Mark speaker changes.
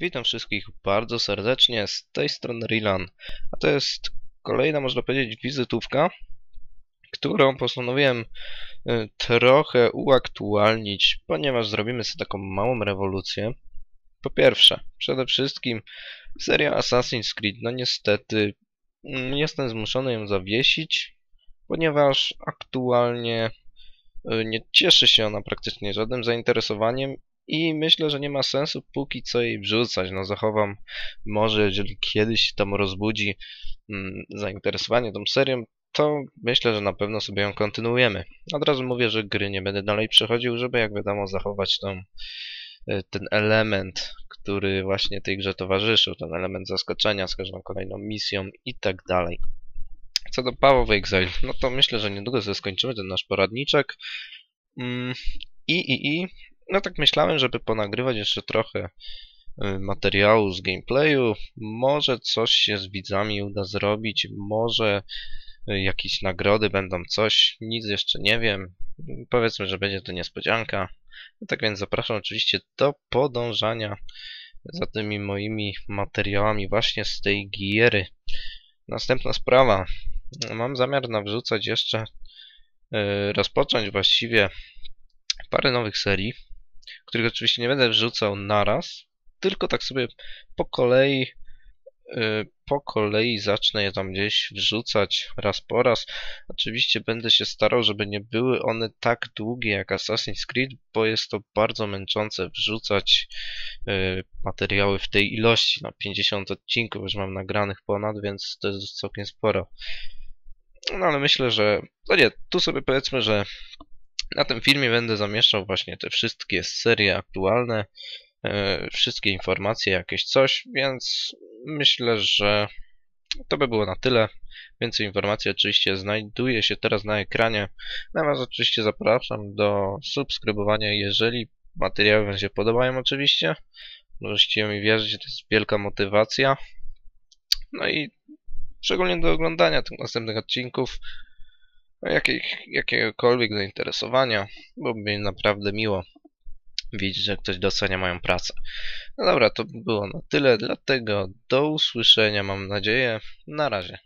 Speaker 1: Witam wszystkich bardzo serdecznie, z tej strony Rilan. A to jest kolejna, można powiedzieć, wizytówka, którą postanowiłem y, trochę uaktualnić, ponieważ zrobimy sobie taką małą rewolucję. Po pierwsze, przede wszystkim seria Assassin's Creed, no niestety mm, jestem zmuszony ją zawiesić, ponieważ aktualnie y, nie cieszy się ona praktycznie żadnym zainteresowaniem i myślę, że nie ma sensu póki co jej wrzucać. No zachowam może, jeżeli kiedyś tam rozbudzi mm, zainteresowanie tą serią, to myślę, że na pewno sobie ją kontynuujemy. Od razu mówię, że gry nie będę dalej przechodził, żeby jak wiadomo zachować tą, e, ten element, który właśnie tej grze towarzyszył, ten element zaskoczenia z każdą kolejną misją i tak dalej. Co do Power of Exile, no to myślę, że niedługo sobie skończymy ten nasz poradniczek. Mm, I, i, i no tak myślałem, żeby ponagrywać jeszcze trochę y, materiału z gameplayu. Może coś się z widzami uda zrobić, może y, jakieś nagrody będą coś, nic jeszcze nie wiem. Powiedzmy, że będzie to niespodzianka. No tak więc zapraszam oczywiście do podążania za tymi moimi materiałami właśnie z tej giery. Następna sprawa. Mam zamiar nawrzucać jeszcze, y, rozpocząć właściwie parę nowych serii których oczywiście nie będę wrzucał naraz, tylko tak sobie po kolei y, po kolei zacznę je tam gdzieś wrzucać raz po raz. Oczywiście będę się starał, żeby nie były one tak długie jak Assassin's Creed, bo jest to bardzo męczące wrzucać y, materiały w tej ilości. Na 50 odcinków już mam nagranych ponad, więc to jest całkiem sporo. No ale myślę, że... No nie, tu sobie powiedzmy, że na tym filmie będę zamieszczał właśnie te wszystkie serie aktualne, e, wszystkie informacje, jakieś coś, więc myślę, że to by było na tyle. Więcej informacji oczywiście znajduje się teraz na ekranie. Na Was oczywiście zapraszam do subskrybowania, jeżeli materiały Wam się podobają oczywiście. Możecie mi wierzyć, to jest wielka motywacja. No i szczególnie do oglądania tych następnych odcinków jakich, jakiegokolwiek zainteresowania, bo mi naprawdę miło widzieć, że ktoś docenia moją pracę. No dobra, to było na tyle, dlatego do usłyszenia mam nadzieję. Na razie.